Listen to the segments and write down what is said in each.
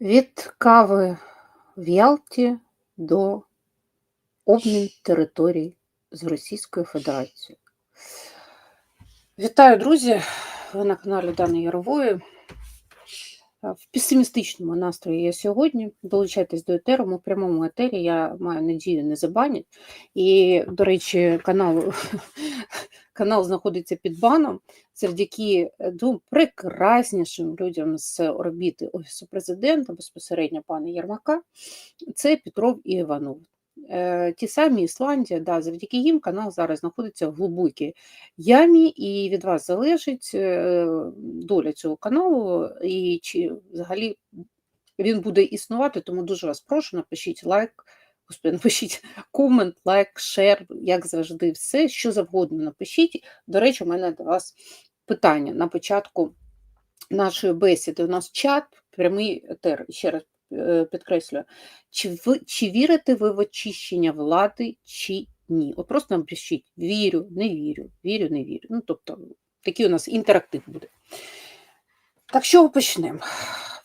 Від кави в Ялті до обмін територій з Російською Федерацією. Вітаю, друзі! Ви на каналі Дани Ярової. В песимістичному настрої я сьогодні. Долучайтесь до етеру, ми в прямому етері. Я маю надію, не забанять. І, до речі, канал канал знаходиться під баном завдяки двом прекраснішим людям з орбіти Офісу президента, безпосередньо пана Єрмака. Це Петров і Іванов. Е, ті самі Ісландія, да, завдяки їм канал зараз знаходиться в глибокій ямі, і від вас залежить е, доля цього каналу, і чи взагалі він буде існувати, тому дуже вас прошу, напишіть лайк, господи, напишіть комент, лайк, шер, як завжди, все, що завгодно напишіть. До речі, у мене до вас питання на початку нашої бесіди. У нас чат, прямий етер, ще раз Е, підкреслюю, чи ви чи вірите ви в очищення влади, чи ні? От просто напишіть вірю, не вірю, вірю, не вірю. Ну, тобто, такий у нас інтерактив буде. Так що почнемо?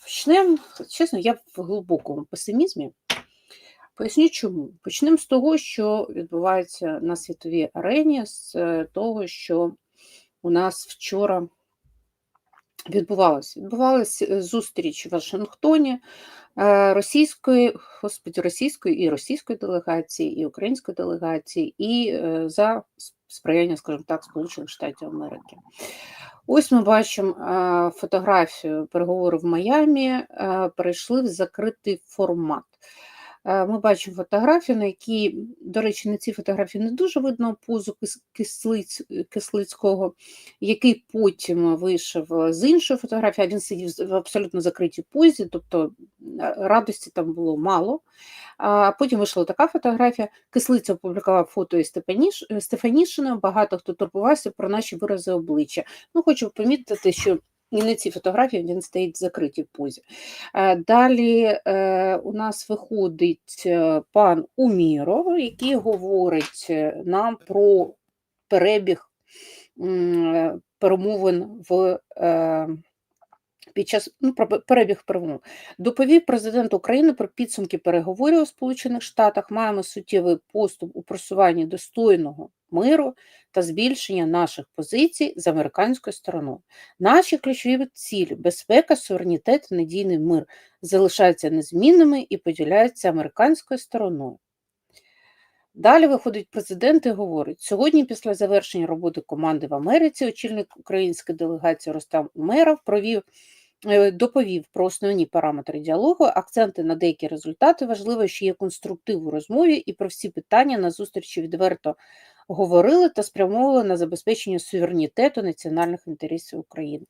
Почнемо, чесно, я в глибокому песимізмі. Поясню чому. Почнемо з того, що відбувається на світовій арені, з е, того, що у нас вчора відбувалося. Відбувалася е, зустріч в Вашингтоні Е, російської, господи, російської і російської делегації, і української делегації, і за сприяння, скажімо так, Сполучених Штатів Америки. Ось ми бачимо фотографію переговорів в Майамі, перейшли в закритий формат. Е, ми бачимо фотографію, на якій, до речі, на цій фотографії не дуже видно позу Кислиць, Кислицького, який потім вийшов з іншої фотографії, а він сидів в абсолютно закритій позі, тобто е, радості там було мало. А Потім вийшла така фотографія. Кислиця опублікував фото із Стефанішиною, багато хто турбувався про наші вирази обличчя. Ну, Хочу помітити, що і на цій фотографії він стоїть в закритій позі. Е, далі е, у нас виходить е, пан Уміров, який говорить нам про перебіг перемовин в під час ну, про перебіг перемов доповів президент України про підсумки переговорів у Сполучених Штатах. Маємо суттєвий поступ у просуванні достойного миру та збільшення наших позицій з американською стороною. Наші ключові цілі безпека, суверенітет, надійний мир залишаються незмінними і поділяються американською стороною. Далі виходить президент і говорить: сьогодні, після завершення роботи команди в Америці, очільник української делегації Ростам Умеров провів доповів про основні параметри діалогу, акценти на деякі результати. Важливо, що є конструктив у розмові, і про всі питання на зустрічі відверто говорили та спрямовували на забезпечення суверенітету національних інтересів України.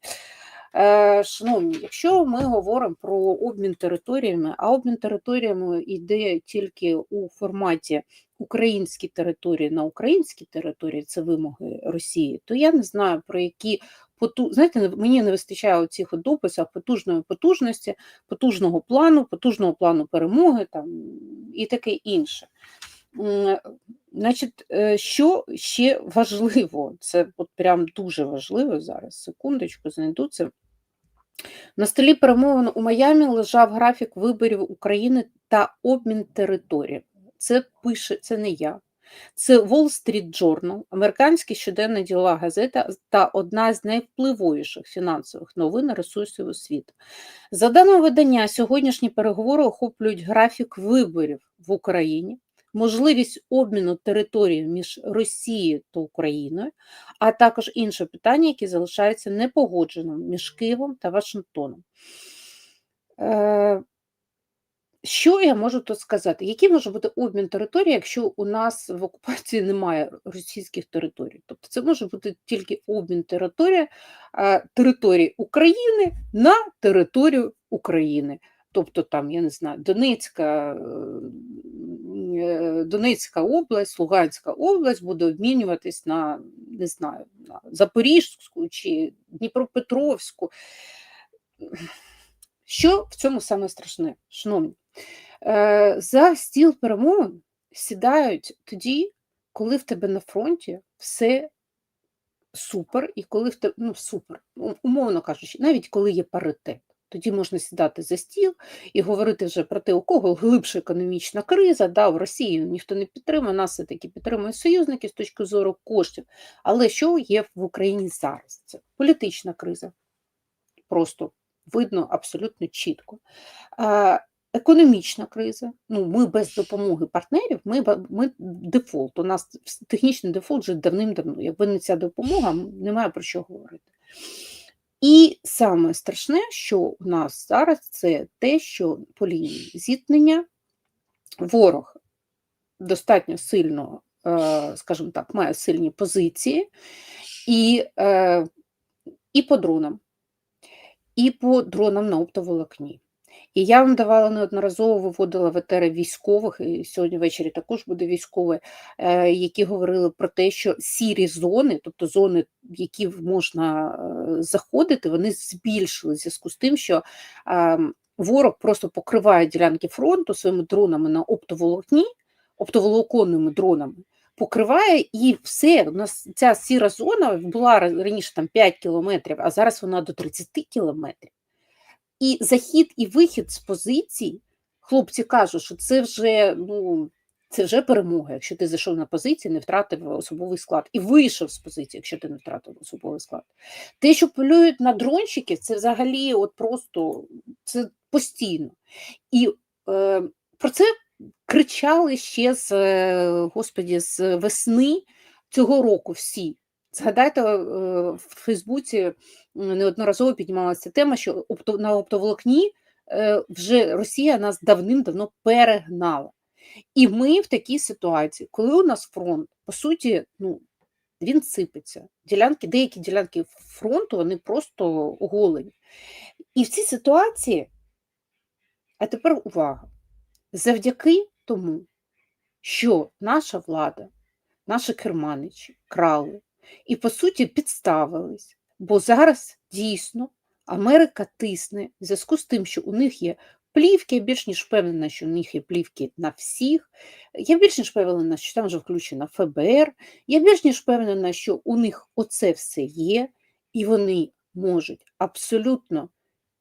Е, шановні, якщо ми говоримо про обмін територіями, а обмін територіями йде тільки у форматі українські території на українські території, це вимоги Росії, то я не знаю про які поту... знаєте, мені не вистачає у цих дописах потужної потужності, потужного плану, потужного плану перемоги там, і таке інше. Значить, е, що ще важливо, це от прям дуже важливо зараз, секундочку, знайду це. На столі перемовин у Майамі лежав графік виборів України та обмін території. Це пише, це не я. Це Wall Street Journal, американська щоденна ділова газета та одна з найвпливовіших фінансових новин ресурсів у світу. За даними видання, сьогоднішні переговори охоплюють графік виборів в Україні, можливість обміну території між Росією та Україною, а також інші питання, які залишаються непогодженими між Києвом та Вашингтоном. Е, що я можу тут сказати? Який може бути обмін території, якщо у нас в окупації немає російських територій? Тобто це може бути тільки обмін території території України на територію України. Тобто там, я не знаю, Донецька е, Донецька область, Луганська область буде обмінюватись на не знаю, на Запорізьку чи Дніпропетровську. Що в цьому саме страшне, шановні? Е, за стіл перемовин сідають тоді, коли в тебе на фронті все супер, і коли в тебе ну, супер, умовно кажучи, навіть коли є паритет. Тоді можна сідати за стіл і говорити вже про те, у кого глибша економічна криза. Да, в Росії ніхто не підтримує, нас все-таки підтримують союзники з точки зору коштів. Але що є в Україні зараз? Це політична криза. Просто видно абсолютно чітко. Економічна криза. Ну, ми без допомоги партнерів, ми, ми дефолт. У нас технічний дефолт вже давним-давно. Якби не ця допомога, немає про що говорити. І саме страшне, що у нас зараз, це те, що по лінії зіткнення ворог достатньо сильно, е, скажімо так, має сильні позиції і, е, і по дронам, і по дронам на оптоволокні. І я вам давала неодноразово виводила в етери військових, і сьогодні ввечері також буде військові, е, які говорили про те, що сірі зони, тобто зони, в які можна е, заходити, вони збільшили в зв'язку з тим, що ем, ворог просто покриває ділянки фронту своїми дронами на оптоволокні, оптоволоконними дронами. Покриває і все. У нас ця сіра зона була раніше там 5 кілометрів, а зараз вона до 30 кілометрів. І захід і вихід з позицій, хлопці кажуть, що це вже ну, це вже перемога, якщо ти зайшов на позиції, не втратив особовий склад. І вийшов з позиції, якщо ти не втратив особовий склад. Те, що полюють на дрончиків, це взагалі от просто це постійно. І е, про це кричали ще з е, господі, з весни цього року всі. Згадайте, е, в Фейсбуці неодноразово піднімалася тема, що на оптоволокні е, вже Росія нас давним-давно перегнала. І ми в такій ситуації, коли у нас фронт, по суті, ну, він сипеться. Ділянки, Деякі ділянки фронту вони просто оголені. І в цій ситуації, а тепер увага, завдяки тому, що наша влада, наші керманичі крали і, по суті, підставились. Бо зараз дійсно Америка тисне в зв'язку з тим, що у них є плівки, я більш ніж впевнена, що у них є плівки на всіх. Я більш ніж впевнена, що там вже включена ФБР. Я більш ніж впевнена, що у них оце все є, і вони можуть абсолютно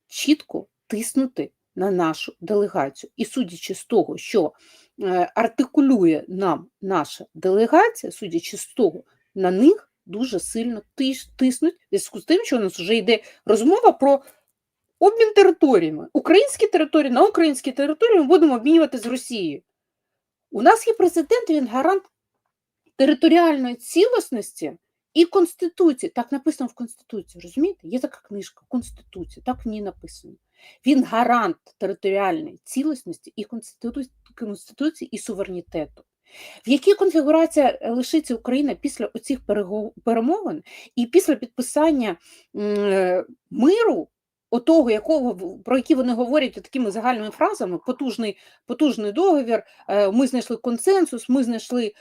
чітко тиснути на нашу делегацію. І судячи з того, що е, артикулює нам наша делегація, судячи з того, на них дуже сильно тиснуть, в зв'язку з тим, що у нас вже йде розмова про обмін територіями. Українські території на українські території ми будемо обмінювати з Росією. У нас є президент, він гарант територіальної цілісності і Конституції. Так написано в Конституції, розумієте? Є така книжка Конституція, так в ній написано. Він гарант територіальної цілісності і Конституції і суверенітету. В якій конфігурація е, лишиться Україна після оцих перемовин і після підписання е, миру, отого, якого про які вони говорять такими загальними фразами: потужний потужний договір, е, ми знайшли консенсус, ми знайшли,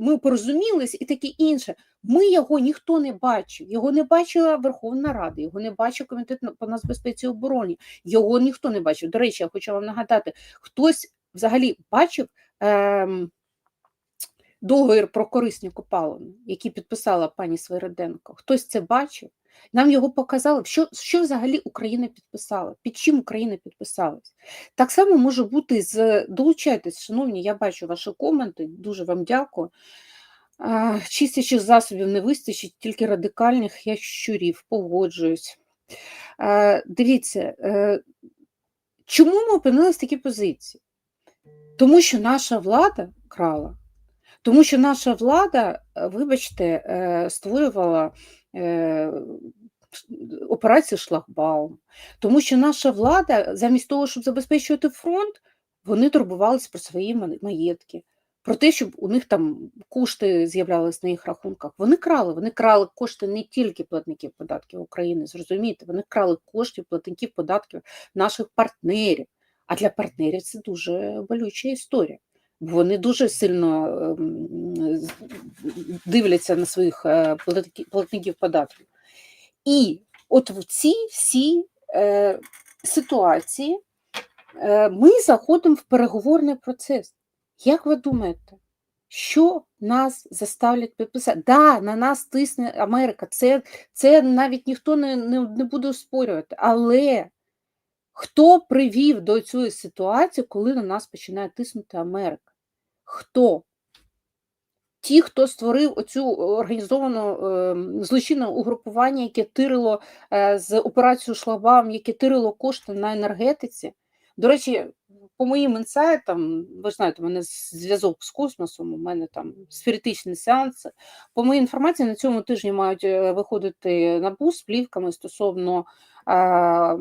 ми порозумілись і таке інше. Ми його ніхто не бачив. Його не бачила Верховна Рада, його не бачив комітет по нацбезпеці і обороні. Його ніхто не бачив. До речі, я хочу вам нагадати, хтось взагалі бачив е, договір про корисні копалини, який підписала пані Свириденко. Хтось це бачив? Нам його показали, що що взагалі Україна підписала, під чим Україна підписалась. Так само може бути з долучайтесь, шановні, я бачу ваші коменти, дуже вам дякую. Чистячих засобів не вистачить, тільки радикальних я щурів, погоджуюсь. Дивіться, е, чому ми опинилися в такій позиції? Тому що наша влада крала, тому що наша влада, е, вибачте, е, створювала операцію Шлагбаум, тому що наша влада, замість того, щоб забезпечувати фронт, вони турбувалися про свої маєтки, про те, щоб у них там кошти з'являлися на їх рахунках. Вони крали, вони крали кошти не тільки платників податків України, зрозумієте, вони крали кошти платників податків наших партнерів. А для партнерів це дуже болюча історія. Вони дуже сильно ем, дивляться на своїх е, платників податків. І от в цій всій е, ситуації е, ми заходимо в переговорний процес. Як ви думаєте, Що нас заставлять підписати? Да, на нас тисне Америка. Це це навіть ніхто не, не, не буде оспорювати. Але хто привів до цієї ситуації, коли на нас починає тиснути Америка? Хто? Ті, хто створив оцю організовану е, злочинне угрупування, яке тирило е, з операцією Шлагбаум, яке тирило кошти на енергетиці. До речі, по моїм інсайтам, ви знаєте, у мене зв'язок з космосом, у мене там спіритичні сеанси. По моїй інформації, на цьому тижні мають е, виходити НАБУ з плівками стосовно е,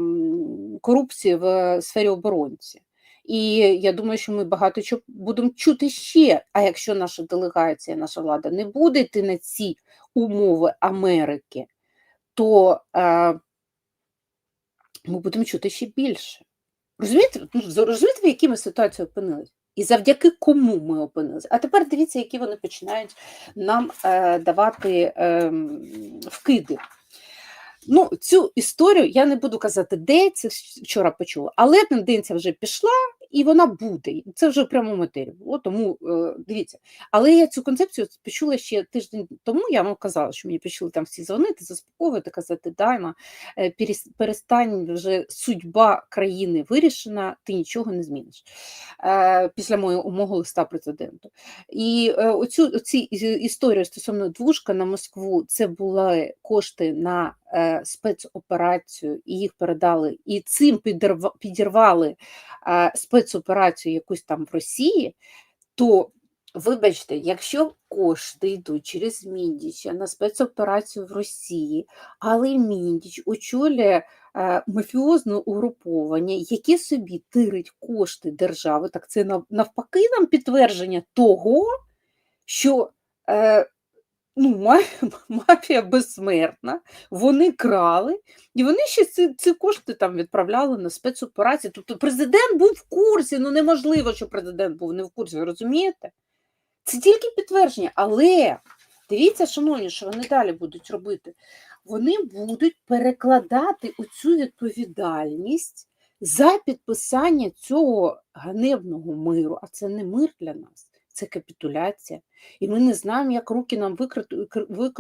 корупції в сфері оборонці. І я думаю, що ми багато чого будемо чути ще. А якщо наша делегація, наша влада не буде йти на ці умови Америки, то е, ми будемо чути ще більше. Розумієте, ну, розумієте, в якій ми ситуації опинилися? І завдяки кому ми опинилися. А тепер дивіться, які вони починають нам е, давати е, вкиди. Ну, Цю історію я не буду казати, де це вчора почула, але тенденція вже пішла, і вона буде. Це вже в прямому етері було, тому е, дивіться. Але я цю концепцію почула ще тиждень тому. Я вам казала, що мені почали там всі дзвонити, заспокоювати, казати, Дайма, е, перестань вже судьба країни вирішена, ти нічого не зміниш е, після мого, мого листа президенту. І оцю оці історії стосовно двушка на Москву, це були кошти на спецоперацію, і їх передали, і цим підірвали спецоперацію якусь там в Росії, то, вибачте, якщо кошти йдуть через Міндіча на спецоперацію в Росії, але Міндіч очолює мафіозне угруповання, яке собі тирить кошти держави, так це навпаки нам підтвердження того, що е, ну, мафія безсмертна, вони крали, і вони ще ці ці кошти там відправляли на спецоперації. Тобто президент був в курсі, ну неможливо, що президент був не в курсі, ви розумієте? Це тільки підтвердження, але дивіться, шановні, що вони далі будуть робити. Вони будуть перекладати оцю відповідальність за підписання цього ганебного миру, а це не мир для нас це капітуляція. І ми не знаємо, як руки нам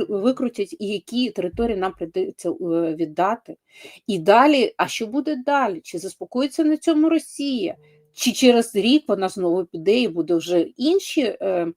викрутять і які території нам прийдеться е, віддати. І далі, а що буде далі? Чи заспокоїться на цьому Росія? Чи через рік вона знову піде і буде вже інші? Е,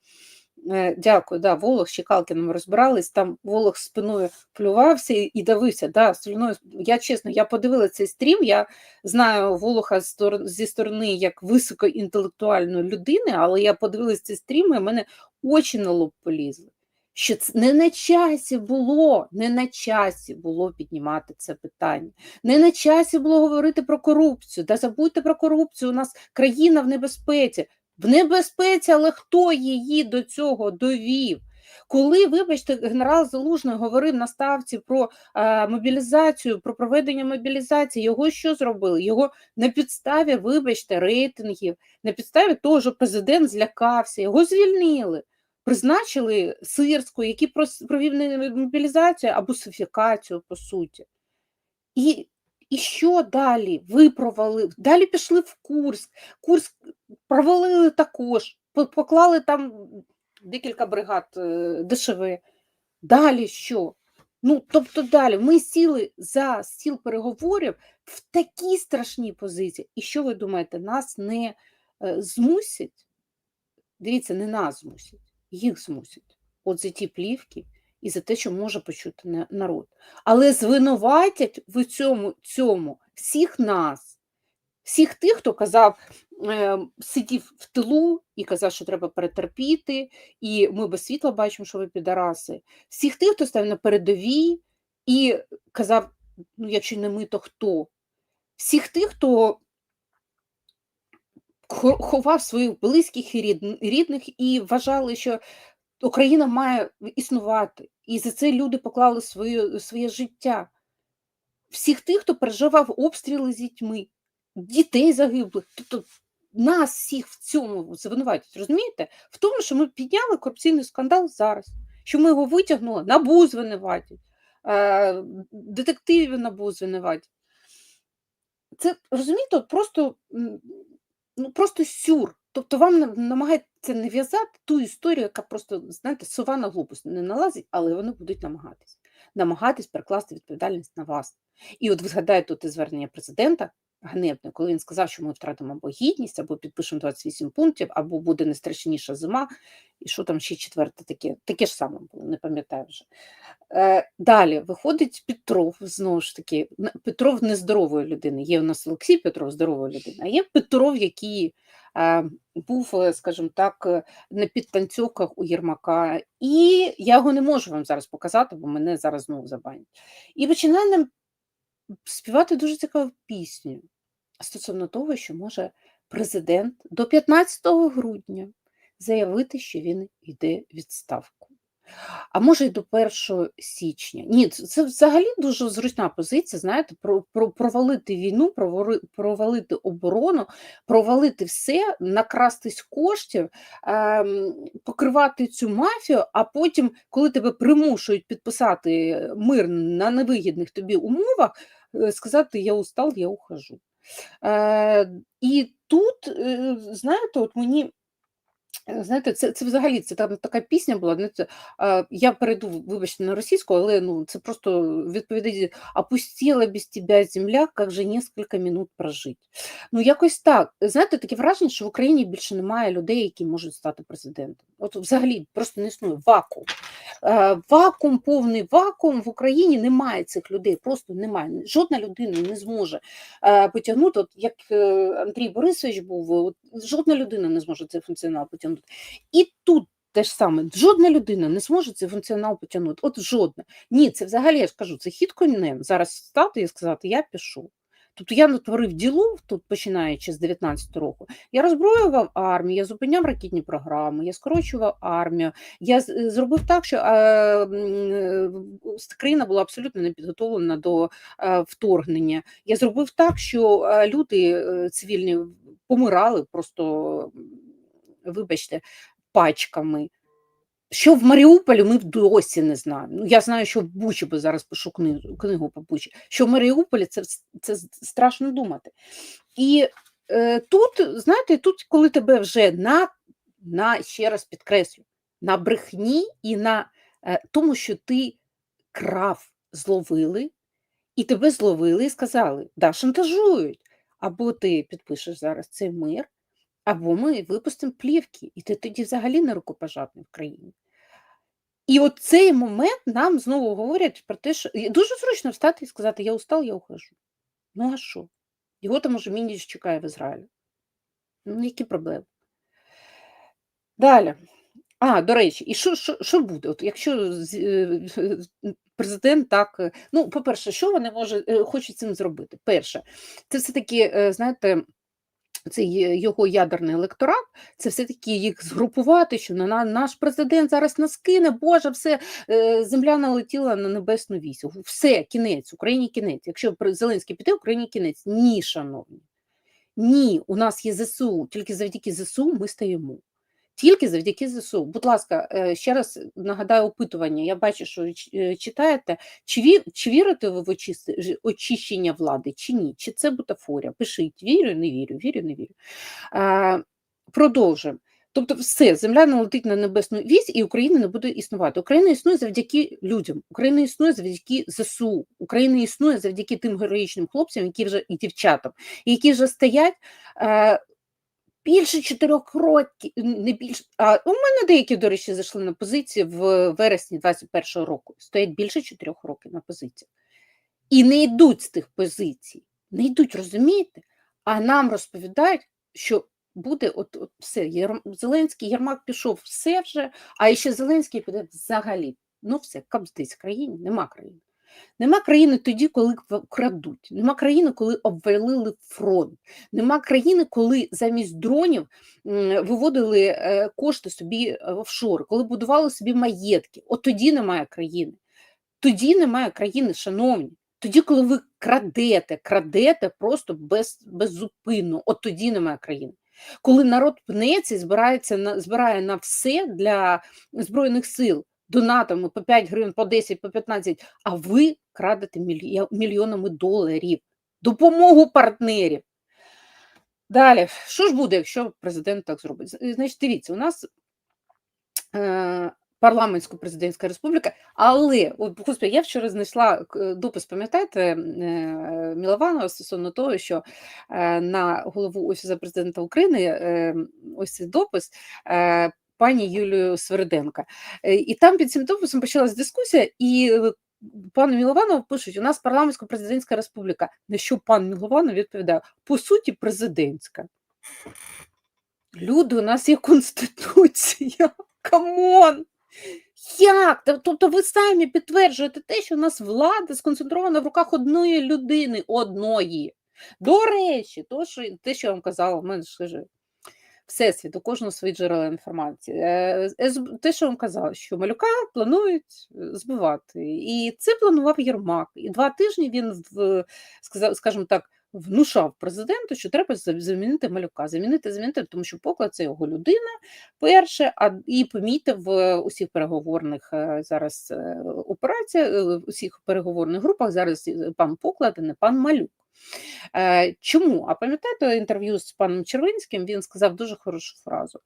дякую, да, Волох з Чекалкином розбирались, там Волох спиною плювався і давився. Да, слюною. Я чесно, я подивила цей стрім, я знаю Волоха зі сторони як високоінтелектуальної людини, але я подивилася цей стрім, і мене очі на лоб полізли. Що це не на часі було, не на часі було піднімати це питання, не на часі було говорити про корупцію. Да забудьте про корупцію, у нас країна в небезпеці в небезпеці, але хто її до цього довів? Коли, вибачте, генерал Залужний говорив на ставці про е, мобілізацію, про проведення мобілізації, його що зробили? Його на підставі, вибачте, рейтингів, на підставі того, що президент злякався, його звільнили, призначили Сирську, який провів не мобілізацію, а бусифікацію, по суті. І і що далі? Ви провалили, далі пішли в Курск, Курск провалили також, поклали там декілька бригад е, ДШВ. Далі що? Ну, тобто далі ми сіли за стіл переговорів в такій страшній позиції. І що ви думаєте, нас не е, змусять? Дивіться, не нас змусять, їх змусять. От за ті плівки і за те, що може почути народ. Але звинуватять в цьому цьому всіх нас, всіх тих, хто казав, сидів в тилу і казав, що треба перетерпіти, і ми без світла бачимо, що ви підараси, всіх тих, хто став на передовій і казав, ну, якщо не ми, то хто? Всіх тих, хто ховав своїх близьких і рідних і вважали, що Україна має існувати, і за це люди поклали своє, своє життя. Всіх тих, хто переживав обстріли з дітьми, дітей загиблих. Тобто нас всіх в цьому звинуватять, розумієте? В тому, що ми підняли корупційний скандал зараз, що ми його витягнули, набу звинуватять, е, детективів набу звинуватять. Це розумієте, просто, ну, просто сюр. Тобто вам на- намагаються нав'язати ту історію, яка просто, знаєте, сова на глобус не налазить, але вони будуть намагатись. Намагатись перекласти відповідальність на вас. І от ви згадаєте тут і звернення президента ганебне, коли він сказав, що ми втратимо або гідність, або підпишемо 28 пунктів, або буде найстрашніша зима, і що там ще четверте таке, таке ж саме було, не пам'ятаю вже. Е, далі виходить Петров, знову ж таки, Петров нездорової людини. Є у нас Олексій Петров здорової людини, а є Петров, який е, був, е, скажімо так, на підтанцьовках у Єрмака. І я його не можу вам зараз показати, бо мене зараз знову забанять. І починає нам співати дуже цікаву пісню стосовно того, що може президент до 15 грудня заявити, що він йде відставку. А може й до 1 січня. Ні, це взагалі дуже зручна позиція, знаєте, про, про, провалити війну, провали- провалити оборону, провалити все, накрастись коштів, ем, покривати цю мафію, а потім, коли тебе примушують підписати мир на невигідних тобі умовах, е, сказати я устал, я ухожу. І тут, е, знаєте, от мені. Е, Знаєте, це, це взагалі це там така пісня була. Знаєте, е, я перейду, вибачте, на російську, але ну це просто відповідає «Опустіла без тебе земля, як же несколько минут прожить. Ну, якось так. Знаєте, таке враження, що в Україні більше немає людей, які можуть стати президентом. От взагалі просто не існує вакуум. Е, Вакуум, повний вакуум в Україні немає цих людей, просто немає. Жодна людина не зможе е, потягнути, от як Андрій Борисович був, от, жодна людина не зможе цей функціонал потягнути. І тут те ж саме, жодна людина не зможе цей функціонал потягнути. От жодна. Ні, це взагалі я ж кажу, це хід конем. Зараз стати і сказати, я пішов. Тобто я натворив ділу тут, починаючи з 19 року. Я роззброював армію, я зупиняв ракетні програми, я скорочував армію. Я зробив так, що е, е, країна була абсолютно не підготовлена до е, вторгнення. Я зробив так, що люди цивільні помирали просто, вибачте, пачками. Що в Маріуполі ми досі не знаємо. Ну, я знаю, що в Бучі, бо зараз пишу книгу, книгу по Бучі, що в Маріуполі це, це страшно думати. І е, тут, знаєте, тут, коли тебе вже на, на ще раз підкреслю, на брехні і на е, тому, що ти крав, зловили, і тебе зловили і сказали, да, шантажують. Або ти підпишеш зараз цей мир, або ми випустимо плівки, і ти тоді взагалі не рукопожатний в країні. І от цей момент нам знову говорять про те, що дуже зручно встати і сказати: Я устал, я ухожу. Ну а що? Його там уже Мініч чекає в Ізраїлі. Ну, які проблеми? Далі. А, до речі, і що, що, що буде? От якщо е, президент так. е, Ну, по-перше, що вони може, е, хочуть цим зробити? Перше, це все-таки, знаєте, цей його ядерний електорат, це все-таки їх згрупувати, що на- наш президент зараз нас кине, Боже, все, е, земля налетіла на небесну вісю. Все, кінець, Україні кінець. Якщо Зеленський піде, Україні кінець. Ні, шановні. Ні, у нас є ЗСУ. Тільки завдяки ЗСУ ми стаємо. Тільки завдяки ЗСУ. Будь ласка, е, ще раз нагадаю опитування. Я бачу, що е, читаєте. Чи, чи вірите ви в очищення влади, чи ні? Чи це бутафорія? Пишіть, вірю, не вірю, вірю, не вірю. А. Тобто, все, земля не летить на небесну вісь, і Україна не буде існувати. Україна існує завдяки людям, Україна існує завдяки ЗСУ, Україна існує завдяки тим героїчним хлопцям, які вже і дівчатам, які вже стоять. Більше чотирьох років, не більше. А у мене деякі, до речі, зайшли на позиції в вересні 21-го року. Стоять більше чотирьох років на позиціях. І не йдуть з тих позицій. Не йдуть, розумієте? А нам розповідають, що буде от, от все. Єр... Зеленський, Єрмак пішов, все вже, а ще Зеленський піде взагалі. Ну, все, капздись країні, нема країни. Нема країни тоді, коли крадуть. Нема країни, коли обвалили фронт. Нема країни, коли замість дронів виводили е, кошти собі е, в офшори, коли будували собі маєтки. От тоді немає країни. Тоді немає країни, шановні. Тоді, коли ви крадете, крадете просто без, беззупинно, от тоді немає країни. Коли народ пнеться і збирається на, збирає на все для Збройних сил, донатами по 5 гривень, по 10, по 15, а ви крадете мільйонами доларів, допомогу партнерів. Далі, що ж буде, якщо президент так зробить? Значить, дивіться, у нас е, парламентсько-президентська республіка, але от, господи, я вчора знайшла допис, пам'ятаєте, е, Мілованова стосовно того, що е, на голову Офісу президента України е, ось цей допис. е, Пані Юлію Сверденка. Е, І там під цим дописом почалась дискусія, і е, пану Мілованову пишуть: у нас парламентсько-президентська республіка. На що пан Мілованов відповідає: по суті, президентська. Люди, у нас є конституція. Камон! Як? Тобто ви самі підтверджуєте те, що у нас влада сконцентрована в руках одної людини, одної. До речі, то, що, те, що я вам казала, в мене ж каже, Всесвіт, кожного свої джерела інформації. Е, Те, що вам казала, що малюка планують е, збивати. І це планував Єрмак. І два тижні він, в, сказав, скажімо так, внушав президенту, що треба за- замінити малюка. Замінити, замінити, тому що поклад це його людина, перше, а і помітив в усіх переговорних е, зараз е, операціях, е, усіх переговорних групах зараз е, пан Поклад, а не пан Малюк. Е, Чому? А пам'ятаєте інтерв'ю з паном Червинським? Він сказав дуже хорошу фразу.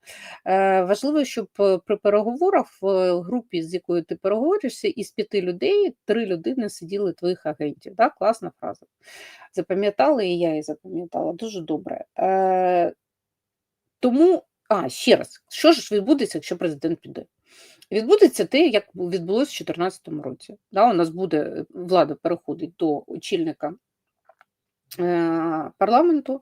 Е, Важливо, щоб е, при переговорах в групі, з якою ти переговоришся, із п'яти людей три людини сиділи твоїх агентів. Да? Класна фраза. Запам'ятали, і я її запам'ятала. Дуже добре. Е, Тому, а ще раз, що ж відбудеться, якщо президент піде? Відбудеться те, як відбулося в 2014 році. Да, у нас буде е, влада переходить до очільника е, парламенту.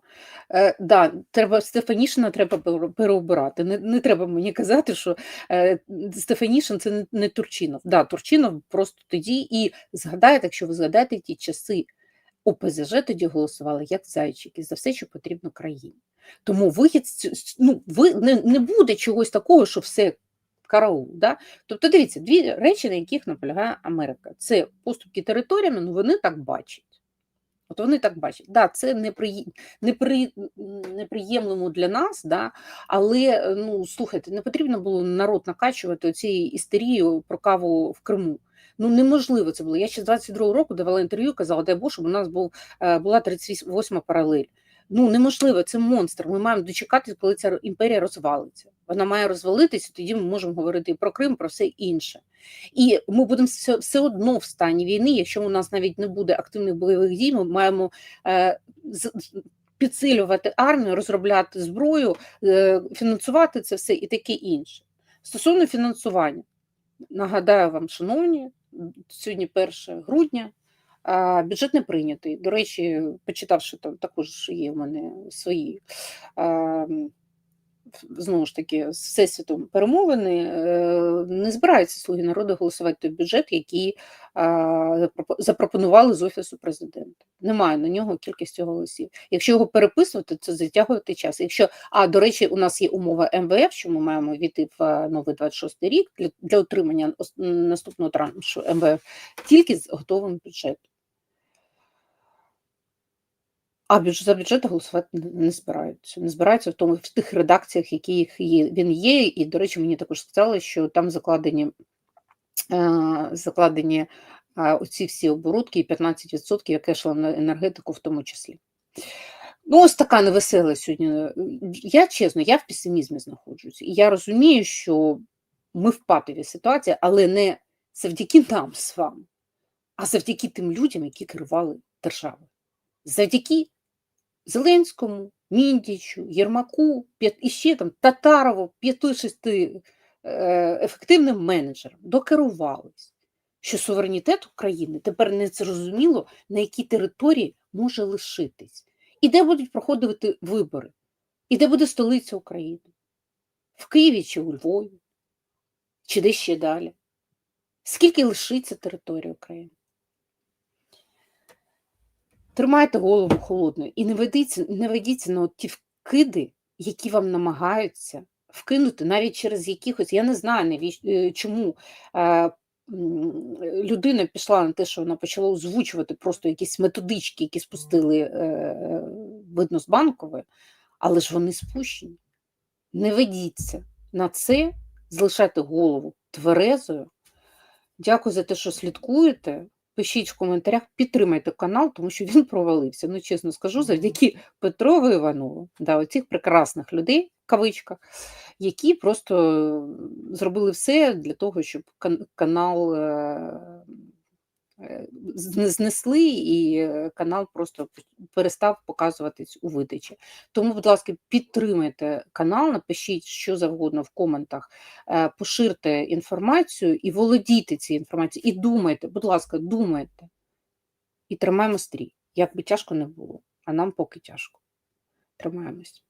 Е, да, треба Стефанішина треба переобирати. Не, не треба мені казати, що е, Стефанішин це не Турчинов. Да, Турчинов просто тоді і згадаєте, якщо ви згадаєте ті часи. ОПЗЖ тоді голосували як зайчики за все, що потрібно країні. Тому вихід ну, ви не, не буде чогось такого, що все караул. Да? Тобто, дивіться, дві речі, на яких наполягає Америка. Це поступки територіями, ну вони так бачать. От вони так бачать. Да, це неприї... непри... неприємлемо для нас, да, але е, ну, слухайте, не потрібно було народ накачувати цією істерією про каву в Криму. Ну неможливо це було. Я ще з 22-го року давала інтерв'ю, казала, дай Бог, щоб у нас був, е, була 38 паралель. Ну неможливо, це монстр. Ми маємо дочекатися, коли ця імперія розвалиться. Вона має розвалитися, тоді ми можемо говорити і про Крим, про все інше. І ми будемо все, все одно в стані війни, якщо у нас навіть не буде активних бойових дій, ми маємо е, з- підсилювати армію, розробляти зброю, е, фінансувати це все і таке інше. Стосовно фінансування, нагадаю вам, шановні, сьогодні 1 грудня. Бюджет не прийнятий. До речі, почитавши там, також є в мене свої знову ж таки з всесвітом перемовини. е, Не збираються слуги народу голосувати той бюджет, який запропонували з офісу президента. Немає на нього кількості голосів. Якщо його переписувати, це затягувати час. Якщо а до речі, у нас є умова МВФ, що ми маємо війти в а, новий 26 рік для, для отримання наступного траншу МВФ тільки з готовим бюджетом. А за бюджет голосувати не збираються. Не збираються в тому в тих редакціях, які є, він є. І, до речі, мені також сказали, що там закладені, е, закладені е, оці всі оборудки і 15% як йшло на енергетику в тому числі. Ну, ось така невесела сьогодні. Я чесно, я в песимізмі знаходжусь. І я розумію, що ми в патовій ситуації, але не завдяки нам з вами, а завдяки тим людям, які керували державою. Завдяки Зеленському, Міндічу, Єрмаку, і ще там Татарову, п'яти-шести е, ефективним менеджерам докерувались, що суверенітет України тепер не зрозуміло, на якій території може лишитись, і де будуть проходити вибори, і де буде столиця України, в Києві чи у Львові, чи де ще далі. Скільки лишиться території України? Тримайте голову холодною і не ведіться, не ведіться на ті вкиди, які вам намагаються вкинути навіть через якихось, я не знаю е, чому е, людина пішла на те, що вона почала озвучувати просто якісь методички, які спустили, е, видно, з банкової, але ж вони спущені. Не ведіться на це, залишайте голову тверезою. Дякую за те, що слідкуєте. Пишіть в коментарях, підтримайте канал, тому що він провалився. Ну, чесно скажу, завдяки Петрову Іванову, да, оцих прекрасних людей, в кавичках, які просто зробили все для того, щоб канал е, знесли, і е, канал просто перестав показуватись у видачі. Тому, будь ласка, підтримайте канал, напишіть що завгодно в коментах, е, поширте інформацію і володійте цією інформацією. І думайте, будь ласка, думайте. І тримаємо стрій. Як би тяжко не було, а нам поки тяжко. Тримаємось.